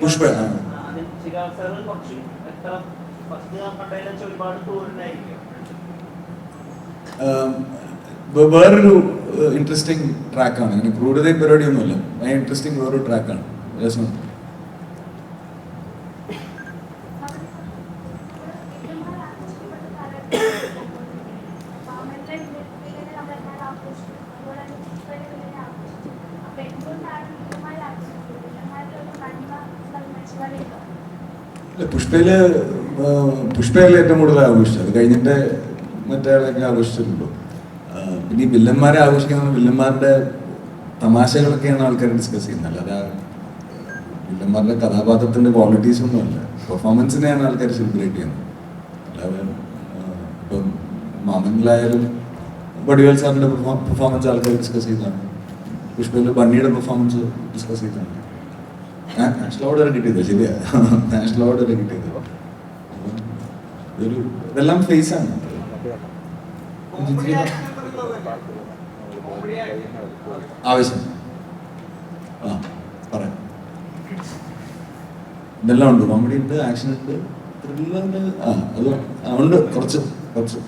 പുഷ്പ, വേറൊരു ഇൻട്രസ്റ്റിംഗ് ട്രാക്കാണ് അങ്ങനെ ക്രൂരത പരിപാടിയൊന്നുമല്ല. ഭയങ്കര ഇൻട്രസ്റ്റിംഗ് വേറൊരു ട്രാക്കാണ് രസം. ഇല്ല, പുഷ്പയിൽ പുഷ്പയല്ലേ പുഷ്പയിൽ ഏറ്റവും കൂടുതൽ ആഘോഷിച്ചത്. അത് കഴിഞ്ഞിട്ട് മറ്റേ ആളൊക്കെ ആഘോഷിച്ചിട്ടുള്ളൂ ആ, പിന്നെ ഈ വില്ലന്മാരെ ആഘോഷിക്കുന്ന വില്ലന്മാരുടെ തമാശകളൊക്കെയാണ് ആൾക്കാർ ഡിസ്കസ് ചെയ്യുന്നത്. അല്ലാതെ വില്ലന്മാരുടെ കഥാപാത്രത്തിന്റെ ക്വാളിറ്റീസ് ഒന്നുമല്ല പെർഫോമൻസിനെയാണ് ആൾക്കാർ സെലിബ്രേറ്റ് ചെയ്യുന്നത്. അല്ലാതെ ഇപ്പം മാമനിലായാലും വടിവേൽ സാറിന്റെ പെർഫോമൻസ് ആൾക്കാർ ഡിസ്കസ് ചെയ്താണ് പുഷ്പയിൽ ബണ്ണിയുടെ പെർഫോമൻസ് ഡിസ്കസ് ചെയ്തതാണ് നാഷണൽ അവാർഡ് വരെ കിട്ടിയത് ശരിയാ. നാഷണൽ അവാർഡ് വരെ കിട്ടിയത് ഇതൊരു ഇതെല്ലാം ഫേസ് ആണ്. ആവശ്യം. ആ പറയാം. ഇതെല്ലാം ഉണ്ട്. കോമഡി ഉണ്ട് ആക്ഷൻ ഉണ്ട് ത്രില്ലർ ആ അത് ഉണ്ട്. കുറച്ച് കുറച്ച്.